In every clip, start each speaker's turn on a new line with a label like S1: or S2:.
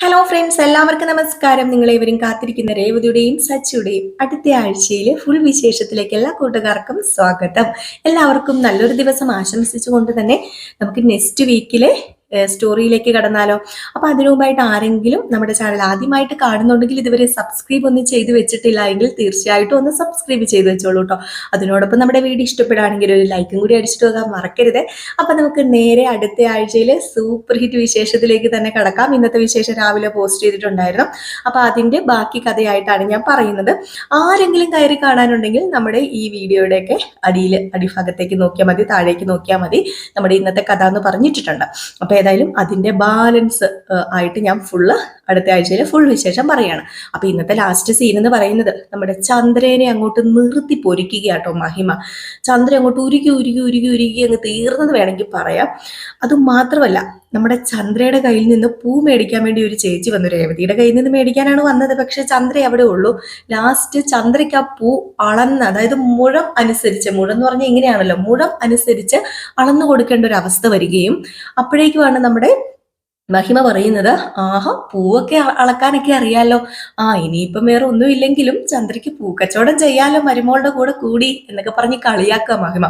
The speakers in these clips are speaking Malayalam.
S1: ഹലോ ഫ്രണ്ട്സ് എല്ലാവർക്കും നമസ്കാരം. നിങ്ങളേവരും കാത്തിരിക്കുന്ന രേവതിയുടെയും സച്ചിയുടെയും അടുത്ത ആഴ്ചയിലെ ഫുൾ വിശേഷത്തിലേക്ക് എല്ലാ കൂട്ടുകാർക്കും സ്വാഗതം. എല്ലാവർക്കും നല്ലൊരു ദിവസം ആശംസിച്ചുകൊണ്ട് തന്നെ നമുക്ക് നെക്സ്റ്റ് വീക്കിലെ സ്റ്റോറിയിലേക്ക് കടന്നാലോ? അപ്പൊ അതിനുമുമ്പായിട്ട് ആരെങ്കിലും നമ്മുടെ ചാനൽ ആദ്യമായിട്ട് കാണുന്നുണ്ടെങ്കിൽ ഇതുവരെ സബ്സ്ക്രൈബ് ഒന്നും ചെയ്ത് വെച്ചിട്ടില്ല എങ്കിൽ തീർച്ചയായിട്ടും ഒന്ന് സബ്സ്ക്രൈബ് ചെയ്ത് വെച്ചോളൂ കേട്ടോ അതിനോടൊപ്പം നമ്മുടെ വീഡിയോ ഇഷ്ടപ്പെടുകയാണെങ്കിൽ ഒരു ലൈക്കും കൂടി അടിച്ചിട്ട് പോകാൻ മറക്കരുത്. അപ്പൊ നമുക്ക് നേരെ അടുത്ത ആഴ്ചയിലെ സൂപ്പർ ഹിറ്റ് വിശേഷത്തിലേക്ക് തന്നെ കടക്കാം. ഇന്നത്തെ വിശേഷം രാവിലെ പോസ്റ്റ് ചെയ്തിട്ടുണ്ടായിരുന്നു. അപ്പൊ അതിന്റെ ബാക്കി കഥയായിട്ടാണ് ഞാൻ പറയുന്നത്. ആരെങ്കിലും കയറി കാണാനുണ്ടെങ്കിൽ നമ്മുടെ ഈ വീഡിയോയുടെയൊക്കെ അടിയിൽ അടിഭാഗത്തേക്ക് നോക്കിയാൽ മതി താഴേക്ക് നോക്കിയാൽ മതി. നമ്മുടെ ഇന്നത്തെ കഥ എന്ന് പറഞ്ഞിട്ടുണ്ട് അപ്പൊ ഏതായാലും അതിന്റെ ബാലൻസ് ആയിട്ട് ഞാൻ ഫുള്ള് അടുത്ത ആഴ്ചയിൽ ഫുൾ വിശേഷം പറയാണ്. അപ്പൊ ഇന്നത്തെ ലാസ്റ്റ് സീൻ എന്ന് പറയുന്നത് നമ്മുടെ ചന്ദ്രനെ അങ്ങോട്ട് നിർത്തി പൊരിക്കുക കേട്ടോ മഹിമ. ചന്ദ്രൻ അങ്ങോട്ട് ഉരുകി ഉരുകി ഉരുകി ഉരുകി അങ്ങ് തീർന്നത് വേണമെങ്കിൽ പറയാം. അത് മാത്രമല്ല നമ്മുടെ ചന്ദ്രയുടെ കയ്യിൽ നിന്ന് പൂ മേടിക്കാൻ വേണ്ടി ഒരു ചേച്ചി വന്നു. രേവതിയുടെ കയ്യിൽ നിന്ന് മേടിക്കാനാണ് വന്നത്. പക്ഷെ ചന്ദ്ര അവിടെ ഉള്ളൂ. ലാസ്റ്റ് ചന്ദ്രയ്ക്ക് ആ പൂ അളന്ന് അതായത് മുഴം അനുസരിച്ച് മുഴം എന്ന് പറഞ്ഞാൽ ഇങ്ങനെയാണല്ലോ മുഴം അനുസരിച്ച് അളന്നു കൊടുക്കേണ്ട ഒരു അവസ്ഥ വരികയും അപ്പോഴേക്കുമാണ് നമ്മുടെ മഹിമ പറയുന്നത് ആഹാ പൂവൊക്കെ അളക്കാനൊക്കെ അറിയാലോ. ആ ഇനിയിപ്പം വേറെ ഒന്നും ഇല്ലെങ്കിലും ചന്ദ്രയ്ക്ക് പൂക്കച്ചവടം ചെയ്യാലോ മരുമോളുടെ കൂടെ കൂടി എന്നൊക്കെ പറഞ്ഞ് കളിയാക്കുക മഹിമ.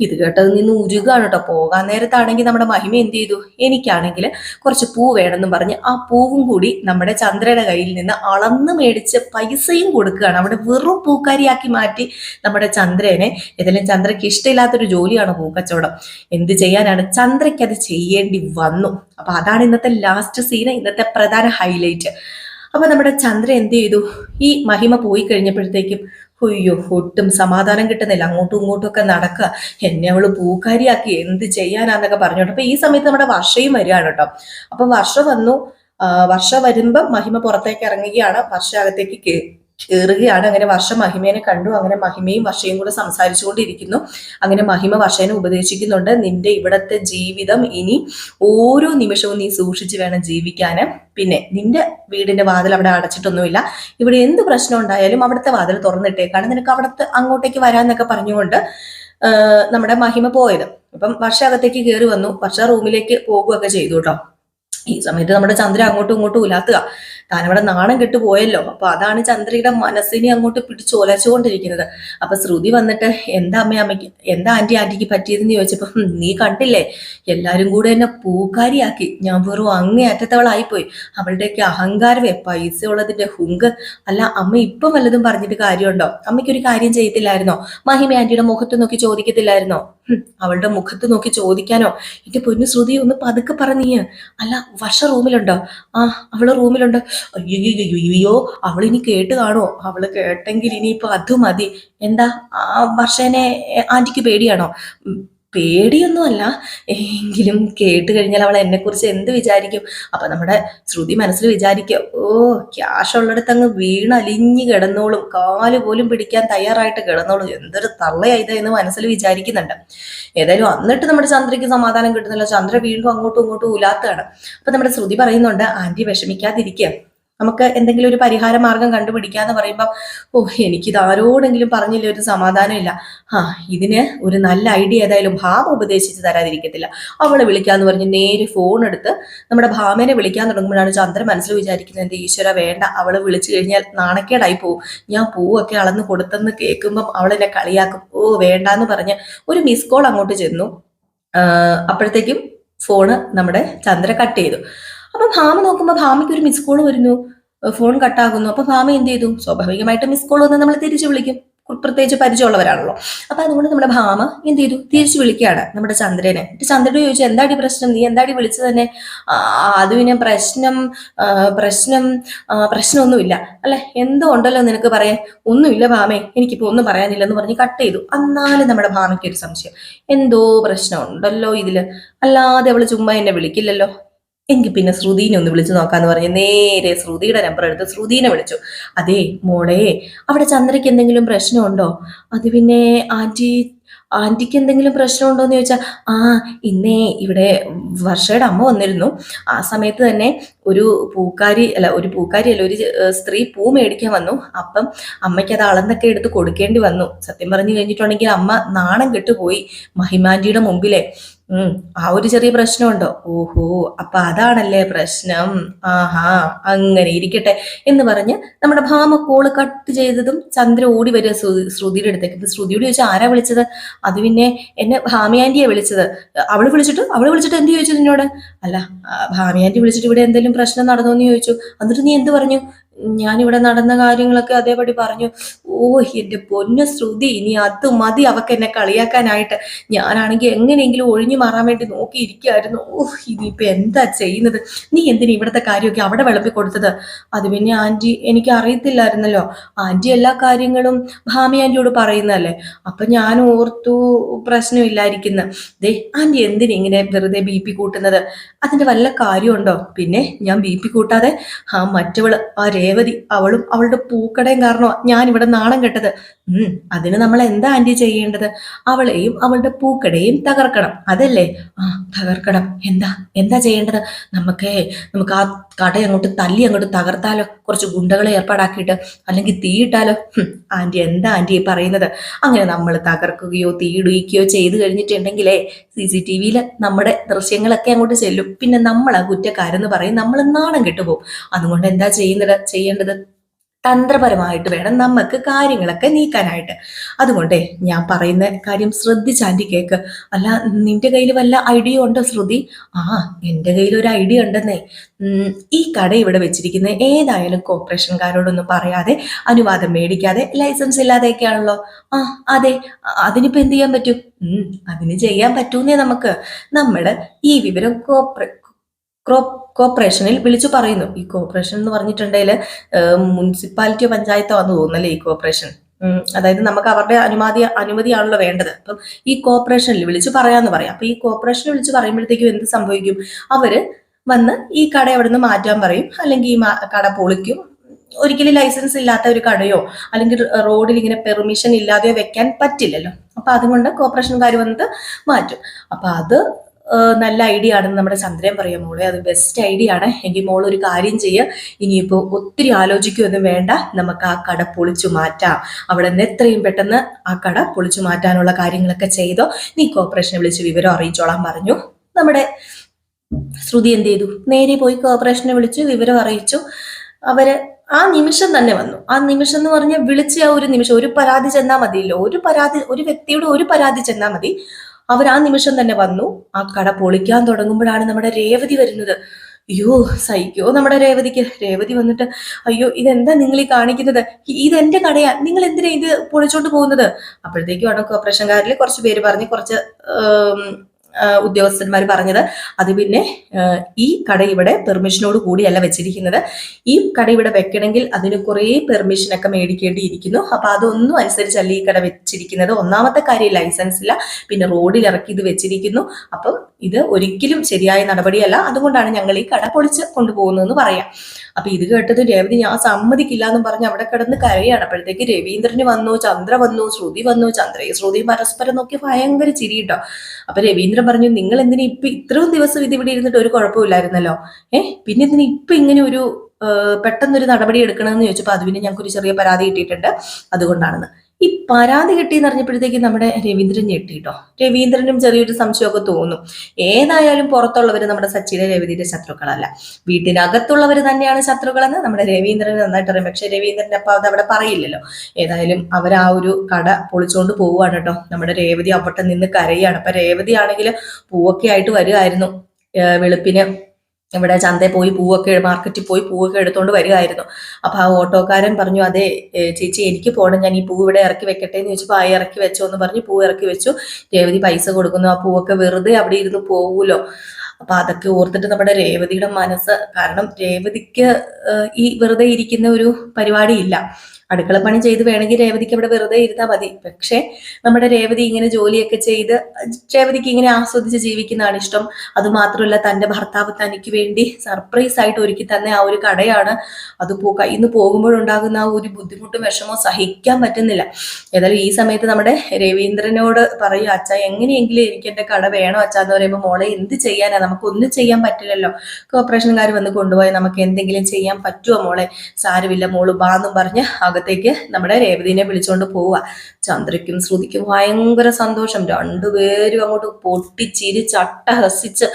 S1: ഇത് കേട്ടത് നിന്ന് ഉരുകാണ് കേട്ടോ. പോകാൻ നേരത്താണെങ്കിൽ നമ്മുടെ മഹിമ എന്ത് ചെയ്തു? എനിക്കാണെങ്കിൽ കുറച്ച് പൂ വേണമെന്നും പറഞ്ഞ് ആ പൂവും കൂടി നമ്മുടെ ചന്ദ്രയുടെ കയ്യിൽ നിന്ന് അളന്ന് മേടിച്ച് പൈസയും കൊടുക്കുകയാണ്. അവിടെ വെറും പൂക്കാരിയാക്കി മാറ്റി നമ്മുടെ ചന്ദ്രനെ. ഏതെങ്കിലും ചന്ദ്രയ്ക്ക് ഇഷ്ടമില്ലാത്തൊരു ജോലിയാണ് പൂക്കച്ചവടം. എന്ത് ചെയ്യാനാണ്? ചന്ദ്രയ്ക്ക് അത് ചെയ്യേണ്ടി വന്നു. അപ്പൊ അതാണ് ലാസ്റ്റ് സീന് ഇന്നത്തെ പ്രധാന ഹൈലൈറ്റ് അപ്പൊ നമ്മുടെ ചന്ദ്ര എന്ത് ചെയ്തു? ഈ മഹിമ പോയി കഴിഞ്ഞപ്പോഴത്തേക്കും അയ്യോ ഒട്ടും സമാധാനം കിട്ടുന്നില്ല. അങ്ങോട്ടും ഇങ്ങോട്ടും ഒക്കെ നടക്കുക. എന്നെ അവൾ പൂക്കാരിയാക്കി. എന്ത് ചെയ്യാനാന്നൊക്കെ പറഞ്ഞോട്ടോ അപ്പൊ ഈ സമയത്ത് നമ്മുടെ വർഷയും വരികയാണ് കേട്ടോ. അപ്പൊ വർഷ വന്നു. വർഷം വരുമ്പം മഹിമ പുറത്തേക്ക് ഇറങ്ങുകയാണ്. വർഷ അകത്തേക്ക് കേ- കയറുകയാണ് അങ്ങനെ വർഷ മഹിമേനെ കണ്ടു. അങ്ങനെ മഹിമയും വർഷയും കൂടെ സംസാരിച്ചുകൊണ്ടിരിക്കുന്നു. അങ്ങനെ മഹിമ വർഷേനെ ഉപദേശിക്കുന്നുണ്ട്. നിന്റെ ഇവിടത്തെ ജീവിതം ഇനി ഓരോ നിമിഷവും നീ സൂക്ഷിച്ചു വേണം ജീവിക്കാൻ പിന്നെ നിന്റെ വീടിന്റെ വാതിൽ അവിടെ അടച്ചിട്ടൊന്നുമില്ല. ഇവിടെ എന്ത് പ്രശ്നം ഉണ്ടായാലും അവിടുത്തെ വാതിൽ തുറന്നിട്ടേക്കാണ്. നിനക്ക് അവിടുത്തെ അങ്ങോട്ടേക്ക് വരാന്നൊക്കെ പറഞ്ഞുകൊണ്ട് നമ്മുടെ മഹിമ പോയത്. അപ്പം വർഷ അകത്തേക്ക് കയറി വന്നു. വർഷ റൂമിലേക്ക് പോകുകയൊക്കെ ചെയ്തു കേട്ടോ. ഈ സമയത്ത് നമ്മുടെ ചന്ദ്ര അങ്ങോട്ടും ഇങ്ങോട്ടും ഉലാത്തുക. താനവിടെ നാണം കെട്ടു പോയല്ലോ. അപ്പൊ അതാണ് ചന്ദ്രയുടെ മനസ്സിനെ അങ്ങോട്ട് പിടിച്ച് ഒലച്ചുകൊണ്ടിരിക്കുന്നത്. അപ്പൊ ശ്രുതി വന്നിട്ട് എന്താ അമ്മ അമ്മയ്ക്ക് എന്താ ആന്റി ആന്റിക്ക് പറ്റിയതെന്ന് ചോദിച്ചപ്പോ നീ കണ്ടില്ലേ? എല്ലാരും കൂടെ എന്നെ പൂക്കാരിയാക്കി. ഞാൻ വെറും അങ്ങേയറ്റത്തവളായിപ്പോയി. അവളുടെയൊക്കെ അഹങ്കാരമേ പൈസ ഉള്ളതിന്റെ ഹുങ്ക്. അല്ല അമ്മ ഇപ്പം വല്ലതും പറഞ്ഞിട്ട് കാര്യമുണ്ടോ? അമ്മയ്ക്ക് ഒരു കാര്യം ചെയ്തില്ലായിരുന്നോ മഹിമ ആന്റിയുടെ മുഖത്ത് നോക്കി ചോദിക്കത്തില്ലായിരുന്നോ? അവളുടെ മുഖത്ത് നോക്കി ചോദിക്കാനോ? എന്റെ പൊന്നു ശ്രുതി ഒന്ന് പതുക്കെ പറഞ്ഞീ അല്ല വർഷ റൂമിലുണ്ടോ? ആ അവൾ റൂമിലുണ്ട്. അയ്യോ അവൾ ഇനി കേട്ട് കാണോ അവൾ കേട്ടെങ്കിൽ ഇനിയിപ്പോ അത് മതി. എന്താ? ആ വർഷേനെ ആന്റിക്ക് പേടിയാണോ? പേടിയൊന്നുമല്ല. എങ്കിലും കേട്ട് കഴിഞ്ഞാൽ അവൾ എന്നെ കുറിച്ച് എന്ത് വിചാരിക്കും? അപ്പൊ നമ്മുടെ ശ്രുതി മനസ്സിൽ വിചാരിക്കുക ഓ ക്യാഷ് ഉള്ളിടത്ത് അങ്ങ് വീണലിഞ്ഞ് കിടന്നോളും. കാൽ പോലും പിടിക്കാൻ തയ്യാറായിട്ട് കിടന്നോളും. എന്തൊരു തള്ളയായത് എന്ന് മനസ്സിൽ വിചാരിക്കുന്നുണ്ട്. ഏതായാലും അന്നിട്ട് നമ്മുടെ ചന്ദ്രയ്ക്ക് സമാധാനം കിട്ടുന്നില്ല. ചന്ദ്ര വീണ്ടും അങ്ങോട്ടും ഇങ്ങോട്ടും ഉലാത്താണ് അപ്പൊ നമ്മുടെ ശ്രുതി പറയുന്നുണ്ട് ആന്റി വിഷമിക്കാതിരിക്കുക. നമുക്ക് എന്തെങ്കിലും ഒരു പരിഹാര മാർഗം കണ്ടുപിടിക്കുക എന്ന് പറയുമ്പോൾ ഓ എനിക്കിത് ആരോടെങ്കിലും പറഞ്ഞില്ല ഒരു സമാധാനം ഇല്ല ആ ഇതിന് ഒരു നല്ല ഐഡിയ ഏതായാലും ഭാമ ഉപദേശിച്ച് തരാതിരിക്കത്തില്ല. അവളെ വിളിക്കാന്ന് പറഞ്ഞ് നേരെ ഫോൺ എടുത്ത് നമ്മുടെ ഭാമേനെ വിളിക്കാൻ തുടങ്ങുമ്പോഴാണ് ചന്ദ്രൻ മനസ്സിൽ വിചാരിക്കുന്നത് എന്റെ ഈശ്വര വേണ്ട. അവളെ വിളിച്ചു കഴിഞ്ഞാൽ നാണക്കേടായി പോവും. ഞാൻ പൂവൊക്കെ അളന്ന് കൊടുത്തെന്ന് കേൾക്കുമ്പം അവളെന്നെ കളിയാക്കും. ഓ വേണ്ട എന്ന് പറഞ്ഞ് ഒരു മിസ് കോൾ അങ്ങോട്ട് ചെന്നു. അപ്പോഴത്തേക്കും ഫോണ് നമ്മുടെ ചന്ദ്ര കട്ട് ചെയ്തു. അപ്പൊ ഭാമ നോക്കുമ്പോൾ ഭാമയ്ക്ക് ഒരു മിസ് കോൾ വരുന്നു. ഫോൺ കട്ടാകുന്നു അപ്പൊ ഭാമ എന്ത് ചെയ്തു? സ്വാഭാവികമായിട്ട് മിസ് കോൾ വന്ന് നമ്മൾ തിരിച്ചു വിളിക്കും. പ്രത്യേകിച്ച് പരിചയമുള്ളവരാണല്ലോ. അപ്പൊ അതുകൊണ്ട് നമ്മുടെ ഭാമ എന്ത് ചെയ്തു? തിരിച്ചു വിളിക്കുകയാണ് നമ്മുടെ ചന്ദ്രനെ. ചന്ദ്രനോട് ചോദിച്ചു എന്താടി പ്രശ്നം? നീ എന്താടി വിളിച്ചത് തന്നെ? അതുവിനെ പ്രശ്നം പ്രശ്നം പ്രശ്നമൊന്നുമില്ല. അല്ലെ? എന്തോ ഉണ്ടല്ലോ നിനക്ക് പറയാൻ? ഒന്നുമില്ല ഭാമേ. എനിക്കിപ്പോ ഒന്നും പറയാനില്ല എന്ന് പറഞ്ഞ് കട്ട് ചെയ്തു. എന്നാലും നമ്മുടെ ഭാമയ്ക്ക് ഒരു സംശയം. എന്തോ പ്രശ്നം ഉണ്ടല്ലോ ഇതിൽ. അല്ലാതെ അവൾ ചുമ്മാ എന്നെ വിളിക്കില്ലല്ലോ. എങ്കിൽ പിന്നെ ശ്രുതിനെ ഒന്ന് വിളിച്ചു നോക്കാന്ന് പറഞ്ഞ് നേരെ ശ്രുതിയുടെ നമ്പർ എടുത്ത് ശ്രുതിനെ വിളിച്ചു. അതെ മോളെ അവിടെ ചന്ദ്രയ്ക്ക് എന്തെങ്കിലും പ്രശ്നമുണ്ടോ? അത് പിന്നെ ആന്റി ആന്റിക്ക് എന്തെങ്കിലും പ്രശ്നമുണ്ടോ എന്ന് ചോദിച്ചാൽ ആ ഇന്നേ ഇവിടെ വർഷയുടെ അമ്മ വന്നിരുന്നു. ആ സമയത്ത് തന്നെ ഒരു പൂക്കാരി അല്ല ഒരു പൂക്കാരി അല്ല ഒരു സ്ത്രീ പൂ മേടിക്കാൻ വന്നു. അപ്പം അമ്മയ്ക്ക് അത് അളന്നൊക്കെ എടുത്ത് കൊടുക്കേണ്ടി വന്നു. സത്യം പറഞ്ഞു കഴിഞ്ഞിട്ടുണ്ടെങ്കിൽ അമ്മ നാണം കെട്ടുപോയി മഹിമാന്റിയുടെ മുമ്പിലെ. ഉം. ആ ഒരു ചെറിയ പ്രശ്നമുണ്ടോ? ഓഹോ അപ്പൊ അതാണല്ലേ പ്രശ്നം. ആഹാ അങ്ങനെ ഇരിക്കട്ടെ എന്ന് പറഞ്ഞ് നമ്മുടെ ഭാമ കോൾ കട്ട് ചെയ്തതും ചന്ദ്ര ഓടി വരിക ശ്രുതി ശ്രുതിയുടെ അടുത്തേക്ക്. ഇപ്പൊ ശ്രുതിയോട് ചോദിച്ചാൽ ആരാ വിളിച്ചത്? അത് പിന്നെ എന്നെ ഭാമിയാന്റിയെ വിളിച്ചത്. അവൾ വിളിച്ചിട്ട് അവൾ വിളിച്ചിട്ട് എന്ത് ചോദിച്ചു നിന്നോട്? അല്ല ഭാമിയാന്റി വിളിച്ചിട്ട് ഇവിടെ എന്തെങ്കിലും പ്രശ്നം നടന്നോ എന്ന് ചോദിച്ചു. എന്നിട്ട് നീ എന്ത് പറഞ്ഞു? ഞാനിവിടെ നടന്ന കാര്യങ്ങളൊക്കെ അതേപടി പറഞ്ഞു. ഓ എന്റെ പൊന്നു ശ്രുതി ഇനി അത് മതി അവക്ക് എന്നെ കളിയാക്കാനായിട്ട്. ഞാനാണെങ്കിൽ എങ്ങനെയെങ്കിലും ഒഴിഞ്ഞു മാറാൻ വേണ്ടി നോക്കിയിരിക്കുകയായിരുന്നു ഓ ഇനിയിപ്പോൾ എന്താ ചെയ്യുന്നത്? നീ എന്തിനു ഇവിടുത്തെ കാര്യമൊക്കെ അവിടെ വിളമ്പി കൊടുത്തത്? അത് പിന്നെ ആന്റി എനിക്ക് അറിയത്തില്ലായിരുന്നല്ലോ. ആന്റി എല്ലാ കാര്യങ്ങളും ഭാമി ആന്റിയോട് പറയുന്നതല്ലേ. അപ്പൊ ഞാൻ ഓർത്തു പ്രശ്നമില്ലായിരിക്കുന്ന ദേ ആന്റി എന്തിനു ഇങ്ങനെ വെറുതെ ബി പി കൂട്ടുന്നത്? അതിന്റെ വല്ല കാര്യമുണ്ടോ? പിന്നെ ഞാൻ ബി പി കൂട്ടാതെ ആ മറ്റവൾ ആ രേവതി അവളും അവളുടെ പൂക്കടയും കാരണമാ ഞാൻ ഇവിടെ നാണം കെട്ടത്. ഉം അതിന് നമ്മൾ എന്താ ആന്റി ചെയ്യേണ്ടത്? അവളെയും അവളുടെ പൂക്കടയും തകർക്കണം. അതല്ലേ? ആ തകർക്കണം. എന്താ? എന്താ ചെയ്യേണ്ടത്? നമുക്ക് നമുക്ക് ആ കട അങ്ങോട്ട് തല്ലി അങ്ങോട്ട് തകർത്താലോ? കുറച്ച് ഗുണ്ടകളെ ഏർപ്പാടാക്കിയിട്ട് അല്ലെങ്കിൽ തീയിട്ടാലോ ആന്റി എന്താ ആന്റി പറയുന്നത്? അങ്ങനെ നമ്മൾ തകർക്കുകയോ തീയിടുകയോ ചെയ്തു കഴിഞ്ഞിട്ടുണ്ടെങ്കിലേ സി സി ടി വിയിൽ നമ്മുടെ ദൃശ്യങ്ങളൊക്കെ അങ്ങോട്ട് ചെല്ലും. പിന്നെ നമ്മൾ ആ കുറ്റക്കാരെന്ന് പറയും. നമ്മൾ നാണം കെട്ടുപോകും. അതുകൊണ്ട് എന്താ ചെയ്യുന്നത്? ചെയ്യേണ്ടത്? തന്ത്രപരമായിട്ട് വേണം നമുക്ക് കാര്യങ്ങളൊക്കെ നീക്കാനായിട്ട്. അതുകൊണ്ടേ ഞാൻ പറയുന്ന കാര്യം ശ്രദ്ധിച്ചാണ്ടി കേക്ക്. അല്ല നിന്റെ കയ്യിൽ വല്ല ഐഡിയ ഉണ്ടോ ശ്രുതി? ആ എന്റെ കയ്യിൽ ഒരു ഐഡിയ ഉണ്ടെന്നേ. ഈ കട ഇവിടെ വെച്ചിരിക്കുന്ന ഏതായാലും കോർപ്പറേഷൻകാരോടൊന്നും പറയാതെ അനുവാദം മേടിക്കാതെ ലൈസൻസ് ഇല്ലാതെയൊക്കെയാണല്ലോ. ആ അതെ അതിനിപ്പോൾ അതിനിപ്പോ എന്ത് ചെയ്യാൻ പറ്റും? അതിന് ചെയ്യാൻ പറ്റൂന്നേ നമുക്ക്. നമ്മൾ ഈ വിവരം കോർപ്പറേ ക്രോ- കോർപ്പറേഷനിൽ വിളിച്ചു പറയുന്നു. ഈ കോർപ്പറേഷൻ എന്ന് പറഞ്ഞിട്ടുണ്ടെങ്കിൽ മുനിസിപ്പാലിറ്റിയോ പഞ്ചായത്തോ എന്ന് തോന്നുന്നല്ലേ ഈ കോർപ്പറേഷൻ അതായത് നമുക്ക് അവരുടെ അനുമതി അനുമതിയാണല്ലോ വേണ്ടത്. അപ്പം ഈ കോർപ്പറേഷനിൽ വിളിച്ചു പറയാന്ന് പറയാം. അപ്പൊ ഈ കോർപ്പറേഷനിൽ വിളിച്ചു പറയുമ്പോഴത്തേക്കും എന്ത് സംഭവിക്കും? അവർ വന്ന് ഈ കട അവിടെ നിന്ന് മാറ്റാൻ പറയും. അല്ലെങ്കിൽ ഈ കട പൊളിക്കും. ഒരിക്കലും ലൈസൻസ് ഇല്ലാത്ത ഒരു കടയോ അല്ലെങ്കിൽ റോഡിൽ ഇങ്ങനെ പെർമിഷൻ ഇല്ലാതെയോ വെക്കാൻ പറ്റില്ലല്ലോ. അപ്പൊ അതുകൊണ്ട് കോർപ്പറേഷൻകാർ വന്നിട്ട് മാറ്റും. അപ്പൊ അത് നല്ല ഐഡിയ ആണെന്ന് നമ്മുടെ ചന്ദ്രൻ പറയാം മോളെ. അത് ബെസ്റ്റ് ഐഡിയ ആണ്. എങ്കിൽ മോൾ ഒരു കാര്യം ചെയ്യുക ഇനിയിപ്പോൾ ഒത്തിരി ആലോചിക്കുകയൊന്നും വേണ്ട. നമുക്ക് ആ കട പൊളിച്ചു മാറ്റാം. അവിടെ നിന്ന് എത്രയും പെട്ടെന്ന് ആ കട പൊളിച്ചു മാറ്റാനുള്ള കാര്യങ്ങളൊക്കെ ചെയ്തോ. നീ കോർപ്പറേഷനെ വിളിച്ച് വിവരം അറിയിച്ചോളാൻ പറഞ്ഞു. നമ്മുടെ ശ്രുതി എന്ത് ചെയ്തു? നേരെ പോയി കോർപ്പറേഷനെ വിളിച്ചു വിവരം അറിയിച്ചു. അവർ ആ നിമിഷം തന്നെ വന്നു. ആ നിമിഷം എന്ന് പറഞ്ഞാൽ വിളിച്ച ആ ഒരു നിമിഷം. ഒരു പരാതി ചെന്നാൽ മതിയല്ലോ. ഒരു പരാതി ഒരു വ്യക്തിയുടെ ഒരു പരാതി ചെന്നാൽ മതി. അവർ ആ നിമിഷം തന്നെ വന്നു. ആ കട പൊളിക്കാൻ തുടങ്ങുമ്പോഴാണ് നമ്മുടെ രേവതി വരുന്നത്. അയ്യോ സഹിക്കോ നമ്മുടെ രേവതിക്ക്. രേവതി വന്നിട്ട് അയ്യോ ഇതെന്താ നിങ്ങൾ ഈ കാണിക്കുന്നത്? ഇത് എന്റെ കടയാ. നിങ്ങൾ എന്തിനാ ഇത് പൊളിച്ചോണ്ട് പോകുന്നത്? അപ്പോഴത്തേക്കും ആണ് കോർപ്പറേഷൻകാരിൽ കുറച്ച് പേര് പറഞ്ഞ്. കുറച്ച് ഉദ്യോഗസ്ഥന്മാർ പറഞ്ഞത്. അത് പിന്നെ ഈ കട ഇവിടെ പെർമിഷനോട് കൂടിയല്ല വെച്ചിരിക്കുന്നത്. ഈ കട ഇവിടെ വെക്കണമെങ്കിൽ അതിന് കുറേ പെർമിഷനൊക്കെ മേടിക്കേണ്ടിയിരിക്കുന്നു. അപ്പൊ അതൊന്നും അനുസരിച്ചല്ല ഈ കട വെച്ചിരിക്കുന്നത്. ഒന്നാമത്തെ കാര്യം ലൈസൻസ് ഇല്ല. പിന്നെ റോഡിൽ ഇറക്കി ഇത് വെച്ചിരിക്കുന്നു. അപ്പം ഇത് ഒരിക്കലും ശരിയായ നടപടിയല്ല. അതുകൊണ്ടാണ് ഞങ്ങൾ ഈ കട പൊളിച്ച് കൊണ്ടുപോകുന്നതെന്ന് പറയാം. അപ്പൊ ഇത് കേട്ടത് രേവതി ഞാൻ സമ്മതിക്കില്ല എന്നും പറഞ്ഞ് അവിടെ കിടന്ന് കരയാണ്. അപ്പോഴത്തേക്ക് രവീന്ദ്രന് വന്നു ചന്ദ്ര വന്നു ശ്രുതി വന്നു. ചന്ദ്രയും ശ്രുതിയും പരസ്പരം നോക്കി ഭയങ്കര ചിരി കേട്ടോ അപ്പൊ രവീന്ദ്രൻ പറഞ്ഞു നിങ്ങൾ എന്തിനാ ഇപ്പൊ ഇത്രയും ദിവസം ഇത് ഇവിടെ ഇരുന്നിട്ട് ഒരു കുഴപ്പമില്ലായിരുന്നല്ലോ? ഏഹ് പിന്നെ ഇതിന് ഇപ്പൊ ഇങ്ങനെ ഒരു പെട്ടെന്നൊരു നടപടി എടുക്കണമെന്ന് ചോദിച്ചപ്പോൾ അതുവിനെ ഞങ്ങൾക്ക് ഒരു ചെറിയ പരാതി കിട്ടിയിട്ടുണ്ട്. അതുകൊണ്ടാണെന്ന്. ഈ പരാതി കിട്ടിയെന്ന് അറിഞ്ഞപ്പോഴത്തേക്ക് നമ്മുടെ രവീന്ദ്രൻ ഞെട്ടി കേട്ടോ രവീന്ദ്രനും ചെറിയൊരു സംശയമൊക്കെ തോന്നും. ഏതായാലും പുറത്തുള്ളവർ നമ്മുടെ സച്ചിയുടെ രവീന്ദ്രന്റെ ശത്രുക്കളല്ല. വീട്ടിനകത്തുള്ളവർ തന്നെയാണ് ശത്രുക്കളെന്ന് നമ്മുടെ രവീന്ദ്രൻ നന്നായിട്ട് അറിയാം പക്ഷെ രവീന്ദ്രൻ അപ്പം അത് അവിടെ പറയില്ലല്ലോ. ഏതായാലും അവർ ആ ഒരു കട പൊളിച്ചുകൊണ്ട് പോവുകയാണ് കേട്ടോ നമ്മുടെ രേവതി അവിടെ നിന്ന് കരയാണ്. അപ്പൊ രേവതി ആണെങ്കിൽ പൂവൊക്കെ ആയിട്ട് വരുമായിരുന്നു വെളുപ്പിന് ഇവിടെ ചന്തയിൽ പോയി പൂവൊക്കെ മാർക്കറ്റിൽ പോയി പൂവൊക്കെ എടുത്തുകൊണ്ട് വരികയായിരുന്നു അപ്പോൾ ആ ഓട്ടോക്കാരൻ പറഞ്ഞു അതെ ചേച്ചി എനിക്ക് പോകണം ഞാൻ ഈ പൂ ഇവിടെ ഇറക്കി വെക്കട്ടെ എന്ന് ചോദിച്ചപ്പോൾ ആ ഇറക്കി വെച്ചോ എന്ന് പറഞ്ഞു പൂ ഇറക്കി വെച്ചു. രേവതി പൈസ കൊടുക്കുന്നു. ആ പൂവൊക്കെ വെറുതെ അവിടെ ഇരുന്ന് പോകൂലോ അപ്പൊ അതൊക്കെ ഓർത്തിട്ട് നമ്മുടെ രേവതിയുടെ മനസ്സ് കാരണം രേവതിക്ക് ഈ വെറുതെ ഇരിക്കുന്ന ഒരു പരിപാടി ഇല്ല അടുക്കളപ്പണി ചെയ്ത് വേണമെങ്കിൽ രേവതിക്ക് അവിടെ വെറുതെ ഇരുന്നാൽ മതി. പക്ഷേ നമ്മുടെ രേവതി ഇങ്ങനെ ജോലിയൊക്കെ ചെയ്ത് രേവതിക്ക് ഇങ്ങനെ ആസ്വദിച്ച് ജീവിക്കുന്നതാണ് ഇഷ്ടം. അതുമാത്രമല്ല തന്റെ ഭർത്താവ് തനിക്ക് വേണ്ടി സർപ്രൈസ് ആയിട്ട് ഒരുക്കി തന്ന ആ ഒരു കടയാണ് അത് പോ ഇന്ന് പോകുമ്പോഴുണ്ടാകുന്ന ആ ഒരു ബുദ്ധിമുട്ടും വിഷമവും സഹിക്കാൻ പറ്റുന്നില്ല. ഏതായാലും ഈ സമയത്ത് നമ്മുടെ രവീന്ദ്രനോട് പറയും അച്ഛ എങ്ങനെയെങ്കിലും എനിക്ക് എന്റെ കട വേണോ അച്ഛ? എന്ന് പറയുമ്പോൾ മോളെ എന്ത് ചെയ്യാനാ? നമുക്കൊന്നും ചെയ്യാൻ പറ്റില്ലല്ലോ. കോർപ്പറേഷൻകാർ വന്ന് കൊണ്ടുപോയി നമുക്ക് എന്തെങ്കിലും ചെയ്യാൻ പറ്റുമോ മോളെ? സാരമില്ല മോൾ ബാന്നും പറഞ്ഞ് അകത്ത് ഭാഗത്തേക്ക് നമ്മുടെ രേവതിനെ വിളിച്ചുകൊണ്ട് പോവുക. ചന്ദ്രയ്ക്കും ശ്രുതിക്കും ഭയങ്കര സന്തോഷം. രണ്ടുപേരും അങ്ങോട്ട് പൊട്ടിച്ചിരിച്ച് അട്ടഹസിച്ച്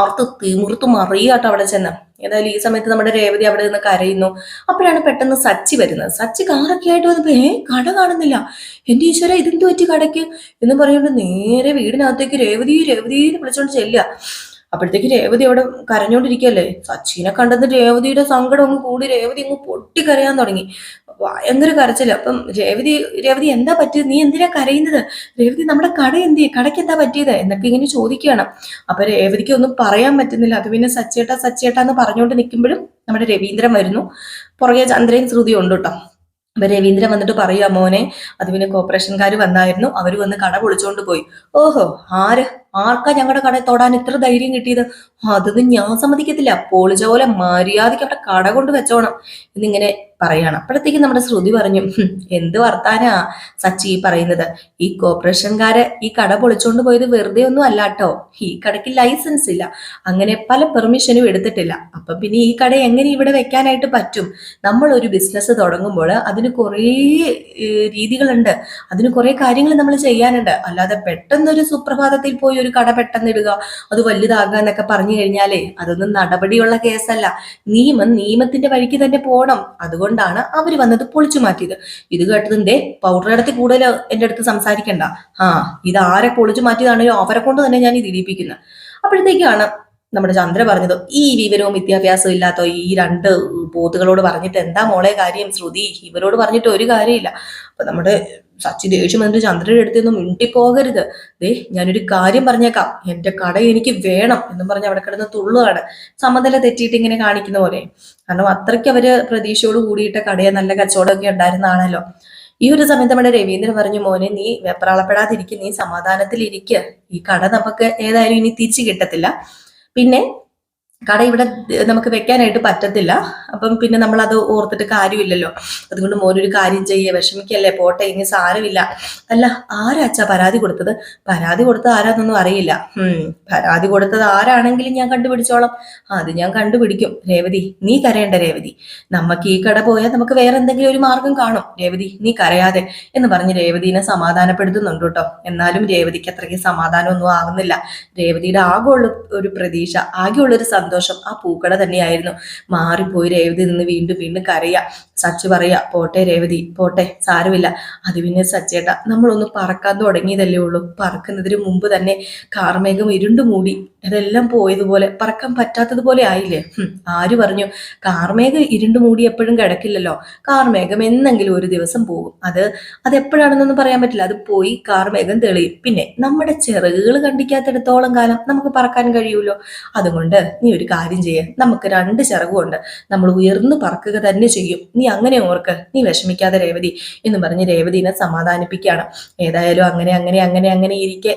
S1: ആർത്ത് തിമിർത്ത് മറിയാട്ടോ അവിടെ ചെന്ന്. ഏതായാലും ഈ സമയത്ത് നമ്മുടെ രേവതി അവിടെ നിന്ന് കരയുന്നു. അപ്പോഴാണ് പെട്ടെന്ന് സച്ചി വരുന്നത്. സച്ചി കാറൊക്കെ ആയിട്ട് വന്നപ്പോ ഏ കട കാണുന്നില്ല. എന്റെ ഈശ്വര ഇതെന്ത് പറ്റി കടയ്ക്ക്? എന്ന് പറയുമ്പോൾ നേരെ വീടിനകത്തേക്ക് രേവതി രേവതി വിളിച്ചോണ്ട് ചെല്ലുക. അപ്പോഴത്തേക്ക് രേവതി അവിടെ കരഞ്ഞോണ്ടിരിക്കല്ലേ സച്ചിനെ കണ്ടെന്ന് രേവതിയുടെ സങ്കടം അങ്ങ് കൂടി. രേവതി അങ്ങ് പൊട്ടിക്കരയാൻ തുടങ്ങി. ഭയങ്കര കരച്ചില്ല അപ്പം രേവതി രേവതി എന്താ പറ്റിയത്? നീ എന്തിനാ കരയുന്നത്? രേവതി നമ്മുടെ കട എന്ത്? കടയ്ക്ക് എന്താ പറ്റിയത്? എന്നൊക്കെ ഇങ്ങനെ ചോദിക്കുകയാണ്. അപ്പൊ രേവതിക്ക് ഒന്നും പറയാൻ പറ്റുന്നില്ല. അത് പിന്നെ സച്ചേട്ടാ സച്ചേട്ടാന്ന് പറഞ്ഞുകൊണ്ട് നിൽക്കുമ്പോഴും നമ്മുടെ രവീന്ദ്രൻ വരുന്നു. പുറകെ ചന്ദ്രയും ശ്രുതിയും ഉണ്ട് കേട്ടോ. അപ്പൊ രവീന്ദ്രൻ വന്നിട്ട് പറയുക മോനെ അത് പിന്നെ കോർപ്പറേഷൻകാർ വന്നായിരുന്നു. അവർ വന്ന് കട പൊളിച്ചോണ്ട് പോയി. ഓഹോ ആര്? ആർക്കാ ഞങ്ങളുടെ കട തൊടാൻ ഇത്ര ധൈര്യം കിട്ടിയത്? അതൊന്നും ഞാൻ സമ്മതിക്കത്തില്ല. പൊളിച്ച പോലെ മര്യാദയ്ക്ക് അവിടെ കട കൊണ്ട് വെച്ചോണം എന്നിങ്ങനെ പറയണം. അപ്പോഴത്തേക്കും നമ്മുടെ ശ്രുതി പറഞ്ഞു "ഹും, എന്ത് വർത്താനാ സച്ചി പറയുന്നത്? ഈ കോർപ്പറേഷൻകാര് ഈ കട പൊളിച്ചോണ്ട് പോയത് വെറുതെ ഒന്നും അല്ല കേട്ടോ ഈ കടയ്ക്ക് ലൈസൻസ് ഇല്ല. അങ്ങനെ പല പെർമിഷനും എടുത്തിട്ടില്ല. അപ്പൊ പിന്നെ ഈ കട എങ്ങനെ ഇവിടെ വെക്കാനായിട്ട് പറ്റും? നമ്മൾ ഒരു ബിസിനസ് തുടങ്ങുമ്പോൾ അതിന് കുറേ രീതികളുണ്ട്. അതിന് കുറേ കാര്യങ്ങൾ നമ്മൾ ചെയ്യാനുണ്ട്. അല്ലാതെ പെട്ടെന്നൊരു സുപ്രഭാതത്തിൽ പോയി ഒരു കട പെട്ടെന്ന് ഇടുക അത് വലുതാകുക എന്നൊക്കെ പറഞ്ഞു കഴിഞ്ഞാലേ അതൊന്നും നടപടിയുള്ള കേസല്ല. നിയമം നിയമത്തിന്റെ വഴിക്ക് തന്നെ പോകണം. അതുകൊണ്ടാണ് അവർ വന്നത് പൊളിച്ചു മാറ്റിയത്. ഇത് കേട്ടതിന്റെ പൗഡർ അടുത്ത് കൂടുതൽ എന്റെ അടുത്ത് സംസാരിക്കണ്ട. ആ ഇത് ആരെ പൊളിച്ചു മാറ്റിയതാണെങ്കിലും അവരെ കൊണ്ട് തന്നെ ഞാൻ ഇത് ഇടിപ്പിക്കുന്നത്. അപ്പോഴത്തേക്കാണ് നമ്മുടെ ചന്ദ്ര പറഞ്ഞത് ഈ വിവരവും വിദ്യാഭ്യാസവും ഇല്ലാത്ത ഈ രണ്ട് പോത്തുകളോട് പറഞ്ഞിട്ട് എന്താ മോളെ കാര്യം? ശ്രുതി ഇവരോട് പറഞ്ഞിട്ട് ഒരു കാര്യമില്ല. അപ്പൊ നമ്മുടെ സച്ചി ദേഷ്യം വന്നിട്ട് ചന്ദ്രയുടെ അടുത്തൊന്നും മിണ്ടിപ്പോകരുത്. ദേ ഞാനൊരു കാര്യം പറഞ്ഞേക്കാം. എന്റെ കട എനിക്ക് വേണം എന്നും പറഞ്ഞ് അവിടെ കിടന്ന് തുള്ളുകയാണ്. സമനില തെറ്റിയിട്ട് ഇങ്ങനെ കാണിക്കുന്ന പോലെ. കാരണം അത്രയ്ക്ക് അവർ പ്രതീക്ഷയോട് കൂടിയിട്ട് കടയെ നല്ല കച്ചവടമൊക്കെ ഉണ്ടായിരുന്നതാണല്ലോ ഈ ഒരു സമയത്ത് നമ്മുടെ രവീന്ദ്രൻ പറഞ്ഞു മോനെ നീ വെപ്രാളപ്പെടാതിരിക്കും നീ സമാധാനത്തിൽ ഇരിക്കുക ഈ കട നമുക്ക് ഏതായാലും ഇനി തിരിച്ചു കിട്ടത്തില്ല. പിന്നെ കട ഇവിടെ നമുക്ക് വെക്കാനായിട്ട് പറ്റത്തില്ല. അപ്പം പിന്നെ നമ്മൾ അത് ഓർത്തിട്ട് കാര്യമില്ലല്ലോ. അതുകൊണ്ട് മോനൊരു കാര്യം ചെയ്യേ വിഷമിക്കല്ലേ പോട്ടെ ഇനി സാരമില്ല. അല്ല ആരാച്ചാ പരാതി കൊടുത്തത്? പരാതി കൊടുത്തത് ആരാന്നൊന്നും അറിയില്ല. പരാതി കൊടുത്തത് ആരാണെങ്കിലും ഞാൻ കണ്ടുപിടിച്ചോളാം. അത് ഞാൻ കണ്ടുപിടിക്കും. രേവതി നീ കരയേണ്ട രേവതി. നമുക്ക് ഈ കട പോയാൽ നമുക്ക് വേറെ എന്തെങ്കിലും ഒരു മാർഗം കാണും. രേവതി നീ കരയാതെ എന്ന് പറഞ്ഞ് രേവതിനെ സമാധാനപ്പെടുത്തുന്നുണ്ട് കേട്ടോ. എന്നാലും രേവതിക്ക് അത്രയ്ക്ക് സമാധാനമൊന്നും ആകുന്നില്ല. രേവതിയുടെ ആകെയുള്ള ഒരു പ്രതീക്ഷ ആകെയുള്ളൊരു സന്തോഷം ആ പൂക്കട തന്നെയായിരുന്നു. മാറിപ്പോയി രേവതി നിന്ന് വീണ്ടും വീണ്ടും കരയുക സച്ച് പറയുക പോട്ടെ രേവതി പോട്ടെ സാരമില്ല. അത് പിന്നെ സച്ചേട്ട നമ്മളൊന്ന് പറക്കാൻ തുടങ്ങിയതല്ലേ ഉള്ളൂ. പറക്കുന്നതിന് മുമ്പ് തന്നെ കാർമേഘം ഇരുണ്ടു മൂടി. അതെല്ലാം പോയതുപോലെ പറക്കാൻ പറ്റാത്തതുപോലെ ആയില്ലേ? ആര് പറഞ്ഞു? കാർമേഘം ഇരുണ്ടു മൂടി എപ്പോഴും കിടക്കില്ലല്ലോ. കാർമേഘം എന്നെങ്കിലും ഒരു ദിവസം പോകും. അത് അത് എപ്പോഴാണെന്നൊന്നും പറയാൻ പറ്റില്ല. അത് പോയി കാർമേഘം തെളിയും. പിന്നെ നമ്മുടെ ചിറകുകൾ കണ്ടിക്കാത്തിടത്തോളം കാലം നമുക്ക് പറക്കാൻ കഴിയൂലോ? അതുകൊണ്ട് നീ ഒരു കാര്യം ചെയ്യാം. നമുക്ക് രണ്ട് ചിറകുമുണ്ട്. നമ്മൾ ഉയർന്നു പറക്കുക തന്നെ ചെയ്യും. നീ അങ്ങനെ ഓർക്ക്. നീ വിഷമിക്കാതെ രേവതി എന്ന് പറഞ്ഞ് രേവതിനെ സമാധാനിപ്പിക്കുകയാണ്. ഏതായാലും അങ്ങനെ അങ്ങനെ അങ്ങനെ അങ്ങനെ ഇരിക്കെ.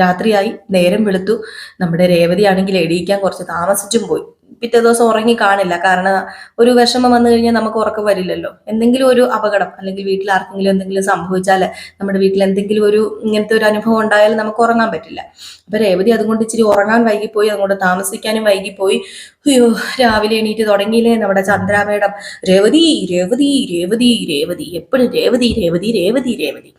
S1: രാത്രിയായി. നേരം വെളുത്തു. നമ്മുടെ രേവതിയാണെങ്കിൽ എണീക്കാൻ കുറച്ച് താമസിച്ചും പോയി. പിറ്റേ ദിവസം ഉറങ്ങി കാണില്ല. കാരണം ഒരു വിഷമം വന്നു കഴിഞ്ഞാൽ നമുക്ക് ഉറക്കം വരില്ലല്ലോ. എന്തെങ്കിലും ഒരു അപകടം അല്ലെങ്കിൽ വീട്ടിൽ ആർക്കെങ്കിലും എന്തെങ്കിലും സംഭവിച്ചാൽ നമ്മുടെ വീട്ടിൽ എന്തെങ്കിലും ഒരു ഇങ്ങനത്തെ ഒരു അനുഭവം ഉണ്ടായാൽ നമുക്ക് ഉറങ്ങാൻ പറ്റില്ല. അപ്പൊ രേവതി അതുകൊണ്ട് ഇച്ചിരി ഉറങ്ങാൻ വൈകിപ്പോയി അതുകൊണ്ട് താമസിക്കാനും വൈകിപ്പോയി. അയ്യോ രാവിലെ എണീറ്റ് തുടങ്ങിയില്ലേ നമ്മുടെ ചന്ദ്ര മേഡം രേവതി രേവതി രേവതി രേവതി. എപ്പോഴും രേവതി രേവതി രേവതി രേവതി.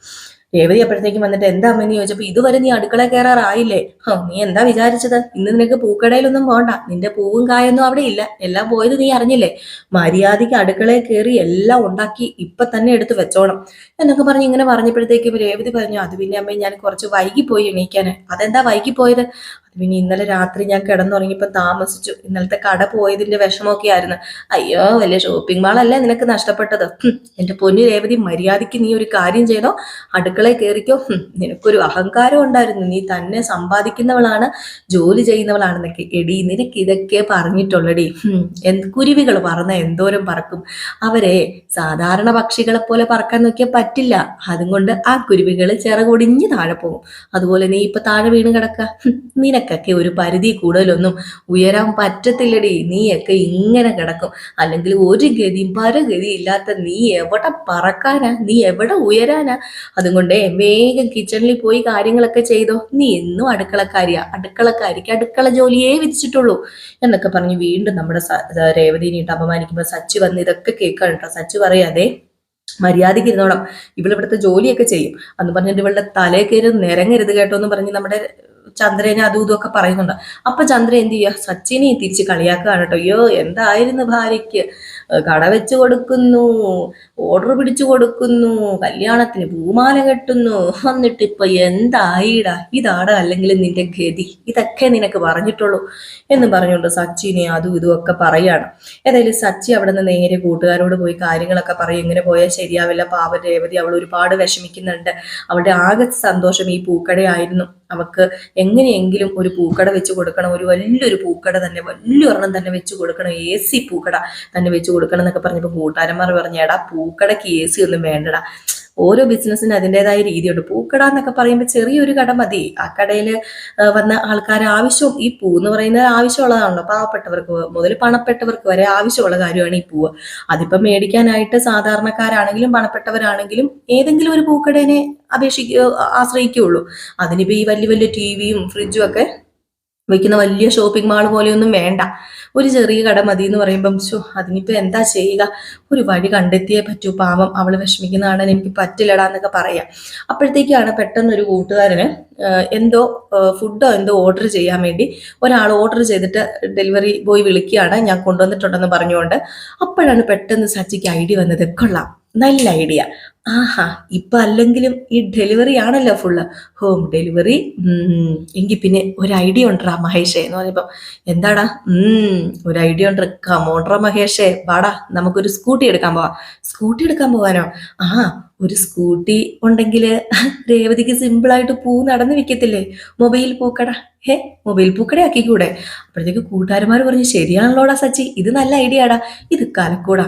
S1: രേവതി അപ്പോഴത്തേക്കും വന്നിട്ട് എന്താ അമ്മേന്ന് ചോദിച്ചപ്പോ ഇതുവരെ നീ അടുക്കള കയറാറായില്ലേ ഹോ നീ എന്താ വിചാരിച്ചത്? ഇന്ന് നിനക്ക് പൂക്കടയിലൊന്നും പോണ്ട. നിന്റെ പൂവും കായൊന്നും അവിടെ ഇല്ല. എല്ലാം പോയത് നീ അറിഞ്ഞില്ലേ? മര്യാദയ്ക്ക് അടുക്കളയിൽ കയറി എല്ലാം ഉണ്ടാക്കി ഇപ്പൊ തന്നെ എടുത്ത് വെച്ചോണം. എന്നൊക്കെ പറഞ്ഞ് ഇങ്ങനെ പറഞ്ഞപ്പോഴത്തേക്കും രേവതി പറഞ്ഞു അത് പിന്നെ അമ്മേ ഞാൻ കുറച്ച് വൈകി പോയി എണീക്കാന്. അതെന്താ വൈകി അത് പിന്നെ ഇന്നലെ രാത്രി ഞാൻ കിടന്നുറങ്ങിയപ്പോൾ താമസിച്ചു. ഇന്നലത്തെ കട പോയതിന്റെ വിഷമമൊക്കെ ആയിരുന്നു. അയ്യോ വലിയ ഷോപ്പിംഗ് മാളല്ലേ നിനക്ക് നഷ്ടപ്പെട്ടത്? എന്റെ പൊന്നു രേവതി മര്യാദയ്ക്ക് നീ ഒരു കാര്യം ചെയ്തോ? അടുക്കളയിൽ കയറിക്കോ നിനക്കൊരു അഹങ്കാരം ഉണ്ടായിരുന്നു. നീ തന്നെ സമ്പാദിക്കുന്നവളാണ് ജോലി ചെയ്യുന്നവളാണെന്നൊക്കെ. എടി നിനക്ക് ഇതൊക്കെ പറഞ്ഞിട്ടുള്ളടി. കുരുവികൾ പറന്ന എന്തോരം പറക്കും. അവരെ സാധാരണ പക്ഷികളെ പോലെ പറക്കാൻ നോക്കിയാൽ പറ്റില്ല. അതുകൊണ്ട് ആ കുരുവികൾ ചിറകൊടിഞ്ഞ് താഴെ പോകും. അതുപോലെ നീ ഇപ്പൊ താഴെ വീണ് കിടക്ക. ഹും, നിനക്കൊക്കെ ഒരു പരിധി കൂടുതലൊന്നും ഉയരാൻ പറ്റത്തില്ലടി. നീയൊക്കെ ഇങ്ങനെ കിടക്കും. അല്ലെങ്കിൽ ഒരു ഗതിയും പരഗതി ഇല്ലാത്ത നീ എവിടെ പറക്കാനാ? നീ എവിടെ ഉയരാനാ? അതുകൊണ്ട് വേഗം കിച്ചണിൽ പോയി കാര്യങ്ങളൊക്കെ ചെയ്തോ. നീ എന്നും അടുക്കളക്കാരിയാ. അടുക്കളക്കാരിക്ക് അടുക്കള ജോലിയേ വിധിച്ചിട്ടുള്ളൂ എന്നൊക്കെ പറഞ്ഞ് വീണ്ടും നമ്മുടെ രേവതിനിട്ട് അപമാനിക്കുമ്പോൾ സച്ചി വന്ന് ഇതൊക്കെ കേൾക്കാൻ കേട്ടോ. സച്ചി പറയാതെ മര്യാദയ്ക്ക് ഇരുന്നോണം ഇവളിവിടുത്തെ ജോലിയൊക്കെ ചെയ്യും. എന്ന് പറഞ്ഞിട്ട് ഇവളുടെ തലേ കയറി നിരങ്ങരുത് കേട്ടോ എന്ന് പറഞ്ഞ് നമ്മുടെ ചന്ദ്രനെ അതും ഇതും ഒക്കെ പറയുന്നുണ്ട്. അപ്പൊ ചന്ദ്ര എന്ത് ചെയ്യുക സച്ചിനെ തിരിച്ച് കളിയാക്കുകയാണ് കേട്ടോ. അയ്യോ എന്തായിരുന്നു ഭാര്യയ്ക്ക്? കട വെച്ച് കൊടുക്കുന്നു ഓർഡർ പിടിച്ചു കൊടുക്കുന്നു കല്യാണത്തിന് പൂമാല കെട്ടുന്നു. എന്നിട്ട് ഇപ്പൊ എന്തായിടാ? ഇതാണ് അല്ലെങ്കിൽ നിന്റെ ഗതി. ഇതൊക്കെ നിനക്ക് പറഞ്ഞിട്ടുള്ളൂ എന്ന് പറഞ്ഞുകൊണ്ട് സച്ചിനെ അതും ഇതും ഒക്കെ പറയാണ്. ഏതായാലും സച്ചി അവിടെ നിന്ന് നേരെ കൂട്ടുകാരോട് പോയി കാര്യങ്ങളൊക്കെ പറയും. ഇങ്ങനെ പോയാൽ ശരിയാവില്ല. പാവ രേവതി അവൾ ഒരുപാട് വിഷമിക്കുന്നുണ്ട്. അവളുടെ ആകെ സന്തോഷം ഈ പൂക്കടയായിരുന്നു അവക്ക് എങ്ങനെയെങ്കിലും ഒരു പൂക്കട വെച്ച് കൊടുക്കണം. ഒരു വലിയൊരു പൂക്കട തന്നെ വലിയൊരെണ്ണം തന്നെ വെച്ച് കൊടുക്കണം. എ സി പൂക്കട തന്നെ വെച്ച് കൊടുക്കണം എന്നൊക്കെ പറഞ്ഞപ്പോൾ കൂട്ടുകാരന്മാർ പറഞ്ഞു എടാ പൂക്കടയ്ക്ക് എ സി ഒന്നും വേണ്ടടാ. ഓരോ ബിസിനസ്സിന് അതിന്റെതായ രീതിയുണ്ട്. പൂക്കട എന്നൊക്കെ പറയുമ്പോൾ ചെറിയൊരു കട മതി. ആ കടയിൽ വന്ന ആൾക്കാർ ആവശ്യം ഈ പൂ എന്ന് പറയുന്നത് ആവശ്യമുള്ളതാണല്ലോ. പാവപ്പെട്ടവർക്ക് മുതൽ പണപ്പെട്ടവർക്ക് വരെ ആവശ്യമുള്ള കാര്യമാണ് ഈ പൂവ് അതിപ്പം മേടിക്കാനായിട്ട് സാധാരണക്കാരാണെങ്കിലും പണപ്പെട്ടവരാണെങ്കിലും ഏതെങ്കിലും ഒരു പൂക്കടേനെ അപേക്ഷിക്കുക ആശ്രയിക്കുകയുള്ളൂ. അതിനിപ്പോൾ ഈ വലിയ വലിയ ടി വിയും ഫ്രിഡ്ജും ഒക്കെ വെക്കുന്ന വലിയ ഷോപ്പിംഗ് മാൾ പോലെയൊന്നും വേണ്ട. ഒരു ചെറിയ കട മതി എന്ന് പറയുമ്പം ശോ അതിനിപ്പോൾ എന്താ ചെയ്യുക? ഒരു വഴി കണ്ടെത്തിയേ പറ്റൂ. പാവം അവൾ വിഷമിക്കുന്നതാണ് എനിക്ക് പറ്റില്ലടാ എന്നൊക്കെ പറയാം. അപ്പോഴത്തേക്കാണ് പെട്ടെന്ന് ഒരു കൂട്ടുകാരന് എന്തോ ഫുഡോ എന്തോ ഓർഡർ ചെയ്യാൻ വേണ്ടി ഒരാൾ ഓർഡർ ചെയ്തിട്ട് ഡെലിവറി ബോയ് വിളിക്കുകയാണ്. ഞാൻ കൊണ്ടുവന്നിട്ടുണ്ടെന്ന് പറഞ്ഞുകൊണ്ട്. അപ്പോഴാണ് പെട്ടെന്ന് സച്ചിക്ക് ഐഡിയ വന്നത്. കൊള്ളാം നല്ല ഐഡിയ. ആഹാ ഇപ്പൊ അല്ലെങ്കിലും ഈ ഡെലിവറി ആണല്ലോ ഫുള്ള് ഹോം ഡെലിവറി എങ്കിൽ പിന്നെ ഒരു ഐഡിയ ഉണ്ടാ മഹേഷേ എന്ന് പറഞ്ഞപ്പം. എന്താടാ? ഒരു ഐഡിയ ഉണ്ട്. കമോണ്ട്ര മഹേഷേ. വാടാ നമുക്കൊരു സ്കൂട്ടി എടുക്കാൻ പോവാം. സ്കൂട്ടി എടുക്കാൻ പോവാനോ? ആ ഒരു സ്കൂട്ടി ഉണ്ടെങ്കിൽ രേവതിക്ക് സിമ്പിളായിട്ട് പൂ നടന്നു വിൽക്കത്തില്ലേ മൊബൈൽ പൂക്കട. ഹേ മൊബൈൽ പൂക്കട ആക്കിക്കൂടെ? അപ്പോഴത്തേക്ക് കൂട്ടുകാരന്മാർ പറഞ്ഞു ശരിയാണല്ലോടാ സച്ചി. ഇത് നല്ല ഐഡിയ ആടാ ഇത് കലക്കൂടാ.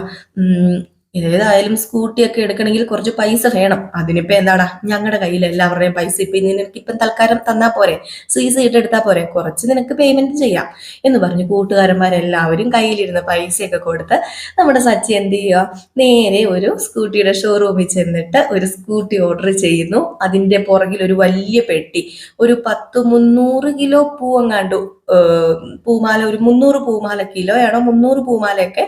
S1: ഏതായാലും സ്കൂട്ടിയൊക്കെ എടുക്കണമെങ്കിൽ കുറച്ച് പൈസ വേണം. അതിനിപ്പോ എന്താടാ? ഞങ്ങളുടെ കയ്യിൽ എല്ലാവരുടെയും പൈസ ഇപ്പൊ നിനക്ക് ഇപ്പം തൽക്കാലം തന്നാ പോരെ. സീസ് ഇട്ട് എടുത്താൽ പോരെ. കുറച്ച് നിനക്ക് പേയ്മെന്റ് ചെയ്യാം എന്ന് പറഞ്ഞ് കൂട്ടുകാരന്മാരെല്ലാവരും കയ്യിലിരുന്ന പൈസയൊക്കെ കൊടുത്ത് നമ്മുടെ സച്ചി എന്ത് ചെയ്യുക നേരെ ഒരു സ്കൂട്ടിയുടെ ഷോറൂമിൽ ചെന്നിട്ട് ഒരു സ്കൂട്ടി ഓർഡർ ചെയ്യുന്നു. അതിന്റെ പുറകിൽ ഒരു വലിയ പെട്ടി. ഒരു പത്ത് മുന്നൂറ് കിലോ ഏഹ്, പൂമാല ഒരു മുന്നൂറ് പൂമാല കിലോയാണോ മുന്നൂറ് പൂമാലയൊക്കെ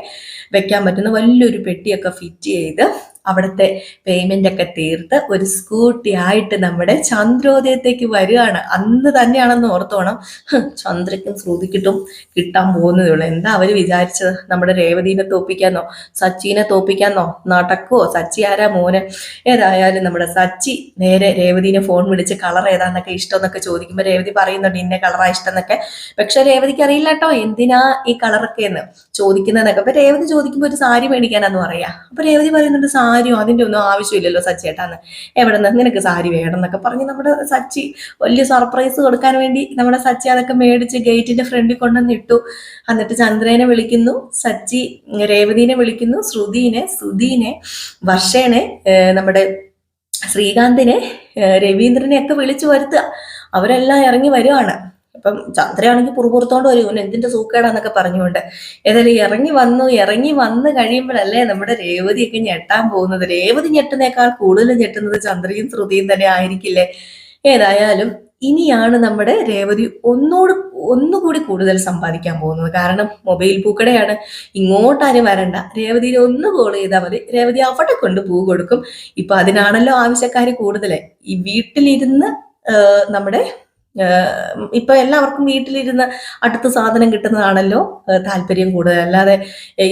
S1: വെക്കാൻ പറ്റുന്ന വലിയൊരു പെട്ടിയൊക്കെ ഫിറ്റ് ചെയ്ത് അവിടുത്തെ പേയ്മെന്റ് ഒക്കെ തീർത്ത് ഒരു സ്കൂട്ടി ആയിട്ട് നമ്മുടെ ചന്ദ്രോദയത്തേക്ക് വരികയാണ്. അന്ന് തന്നെയാണെന്ന് ഓർത്തോണം. ചന്ദ്രക്കും ശ്രുതിക്കിട്ടും കിട്ടാൻ പോകുന്നതേ ഉള്ളൂ. എന്താ അവർ വിചാരിച്ചത്? നമ്മുടെ രേവതീനെ തോപ്പിക്കാന്നോ? സച്ചിനെ തോപ്പിക്കാന്നോ? നടക്കുവോ? സച്ചി ആരാ മോന്? ഏതായാലും നമ്മുടെ സച്ചി നേരെ രേവതീനെ ഫോൺ വിളിച്ച് കളർ ഏതാന്നൊക്കെ ഇഷ്ടം എന്നൊക്കെ ചോദിക്കുമ്പോൾ രേവതി പറയുന്നുണ്ട് ഇന്ന കളറാ ഇഷ്ടം എന്നൊക്കെ പക്ഷെ രേവതിക്ക് അറിയില്ല കേട്ടോ എന്തിനാ ഈ കളറൊക്കെ എന്ന് ചോദിക്കുന്നതൊക്കെ അപ്പൊ രേവതി ചോദിക്കുമ്പോൾ ഒരു സാരി മേടിക്കാനാന്ന് പറയാ. അപ്പൊ രേവതി പറയുന്നുണ്ട് സാരിയോ അതിന്റെ ഒന്നും ആവശ്യമില്ലല്ലോ സച്ചേട്ടാന്ന് എവിടെ നിന്ന് നിനക്ക് സാരി വേണം എന്നൊക്കെ പറഞ്ഞ് നമ്മുടെ സച്ചി വലിയ സർപ്രൈസ് കൊടുക്കാൻ വേണ്ടി നമ്മുടെ സച്ചി അതൊക്കെ മേടിച്ച് ഗേറ്റിന്റെ ഫ്രണ്ടിൽ കൊണ്ടുവന്ന് ഇട്ടു. എന്നിട്ട് ചന്ദ്രനെ വിളിക്കുന്നു സച്ചി രേവതിനെ വിളിക്കുന്നു ശ്രുതിനെ സുധീനെ വർഷേനെ നമ്മുടെ ശ്രീകാന്തിനെ രവീന്ദ്രനെ ഒക്കെ വിളിച്ചു വരുത്തുക. അവരെല്ലാം ഇറങ്ങി വരുവാണ്. അപ്പം ചന്ദ്രയാണെങ്കിൽ പുറപുറത്തോണ്ട് വരും. "ഇവന് എന്തിന്റെ സൂക്കേടാന്നൊക്കെ പറഞ്ഞുകൊണ്ട്. ഏതായാലും ഇറങ്ങി വന്നു ഇറങ്ങി വന്ന് കഴിയുമ്പോഴല്ലേ നമ്മുടെ രേവതിയൊക്കെ ഞെട്ടാൻ പോകുന്നത്. രേവതി ഞെട്ടുന്നേക്കാൾ കൂടുതൽ ഞെട്ടുന്നത് ചന്ദ്രയും ശ്രുതിയും തന്നെ ആയിരിക്കില്ലേ? ഏതായാലും ഇനിയാണ് നമ്മുടെ രേവതി ഒന്നോട് ഒന്നുകൂടി കൂടുതൽ സമ്പാദിക്കാൻ പോകുന്നത്. കാരണം മൊബൈൽ പൂക്കടയാണ്. ഇങ്ങോട്ടാരും വരണ്ട. രേവതിയിൽ ഒന്ന് കോൾ ചെയ്താൽ മതി. രേവതി അവിടെ കൊണ്ട് പൂ കൊടുക്കും. ഇപ്പൊ അതിനാണല്ലോ ആവശ്യക്കാർ കൂടുതൽ ഈ വീട്ടിലിരുന്ന് നമ്മുടെ ഇപ്പൊ എല്ലാവർക്കും വീട്ടിലിരുന്ന് അടുത്ത് സാധനം കിട്ടുന്നതാണല്ലോ താല്പര്യം കൂടുതൽ. അല്ലാതെ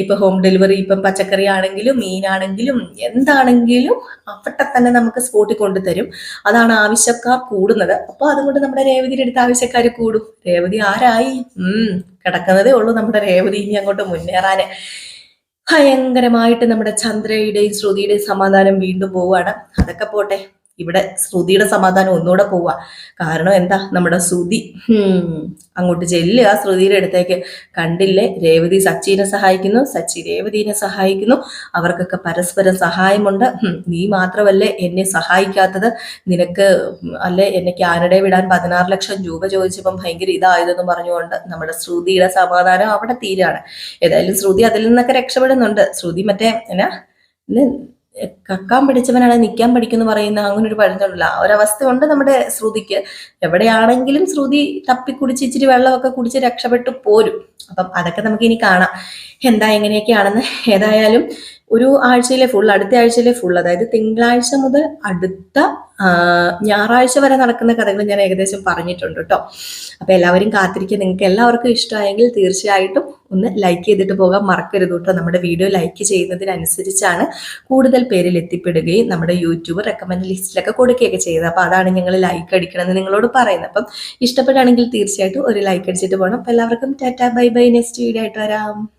S1: ഇപ്പൊ ഹോം ഡെലിവറി ഇപ്പം പച്ചക്കറി ആണെങ്കിലും മീനാണെങ്കിലും എന്താണെങ്കിലും അവിടെ തന്നെ നമുക്ക് സ്പോട്ടിൽ കൊണ്ടുതരും അതാണ് ആവശ്യക്കാർ കൂടുന്നത്. അപ്പൊ അതുകൊണ്ട് നമ്മുടെ രേവതിയുടെ അടുത്ത് ആവശ്യക്കാർ കൂടും. രേവതി ആരായി? ഉം കിടക്കുന്നതേ ഉള്ളൂ നമ്മുടെ രേവതി ഇനി അങ്ങോട്ട് മുന്നേറാന് ഭയങ്കരമായിട്ട് നമ്മുടെ ചന്ദ്രയുടെയും ശ്രുതിയുടെയും സമാധാനം വീണ്ടും പോവുകയാണ്. അതൊക്കെ പോട്ടെ. ഇവിടെ ശ്രുതിയുടെ സമാധാനം ഒന്നുകൂടെ പോവുക കാരണം എന്താ? നമ്മുടെ ശ്രുതി അങ്ങോട്ട് ചെല്ലുക ശ്രുതിയുടെ അടുത്തേക്ക്. കണ്ടില്ലേ? രേവതി സച്ചിനെ സഹായിക്കുന്നു. സച്ചി രേവതിനെ സഹായിക്കുന്നു. അവർക്കൊക്കെ പരസ്പരം സഹായമുണ്ട്. നീ മാത്രമല്ലേ എന്നെ സഹായിക്കാത്തത്? നിനക്ക് അല്ലെ? എന്നെ കാനഡയെ വിടാൻ പതിനാറ് ലക്ഷം രൂപ ചോദിച്ചപ്പം ഭയങ്കര ഇതായതെന്ന് പറഞ്ഞുകൊണ്ട് നമ്മുടെ ശ്രുതിയുടെ സമാധാനം അവിടെ തീരാണ്. ഏതായാലും ശ്രുതി അതിൽ നിന്നൊക്കെ രക്ഷപ്പെടുന്നുണ്ട്. ശ്രുതി മറ്റേ എന്നാ? കക്കാൻ പഠിച്ചവനാണ് നിൽക്കാൻ പഠിക്കുമെന്ന് പറയുന്ന അങ്ങനെ ഒരു പഴഞ്ചൊണ്ടല്ല ആ ഒരവസ്ഥ ഉണ്ട് നമ്മുടെ ശ്രുതിക്ക്. എവിടെയാണെങ്കിലും ശ്രുതി തപ്പിക്കുടിച്ച് ഇച്ചിരി വെള്ളമൊക്കെ കുടിച്ച് രക്ഷപ്പെട്ടു പോരും. അപ്പം അതൊക്കെ നമുക്ക് ഇനി കാണാം. എന്താ എങ്ങനെയൊക്കെയാണെന്ന് ഏതായാലും ഒരു ആഴ്ചയിലെ ഫുൾ അടുത്ത ആഴ്ചയിലെ ഫുൾ അതായത് തിങ്കളാഴ്ച മുതൽ അടുത്ത ഞായറാഴ്ച വരെ നടക്കുന്ന കഥകൾ ഞാൻ ഏകദേശം പറഞ്ഞിട്ടുണ്ട് കേട്ടോ അപ്പൊ എല്ലാവരും കാത്തിരിക്കുക. നിങ്ങൾക്ക് എല്ലാവർക്കും ഇഷ്ടമായെങ്കിൽ തീർച്ചയായിട്ടും ഒന്ന് ലൈക്ക് ചെയ്തിട്ട് പോകാൻ മറക്കരുത് കേട്ടോ നമ്മുടെ വീഡിയോ ലൈക്ക് ചെയ്യുന്നതിനനുസരിച്ചാണ് കൂടുതൽ പേരിൽ എത്തിപ്പെടുകയും നമ്മുടെ യൂട്യൂബ് റെക്കമെൻഡ് ലിസ്റ്റിലൊക്കെ കൊടുക്കുകയൊക്കെ ചെയ്തത് അപ്പോൾ അതാണ് ഞങ്ങൾ ലൈക്ക് അടിക്കണമെന്ന് നിങ്ങളോട് പറയുന്നത്. അപ്പം ഇഷ്ടപ്പെടുകയാണെങ്കിൽ തീർച്ചയായിട്ടും ഒരു ലൈക്ക് അടിച്ചിട്ട് പോകണം അപ്പോൾ എല്ലാവർക്കും tata bye bye. Next video ആയിട്ട് വരാം.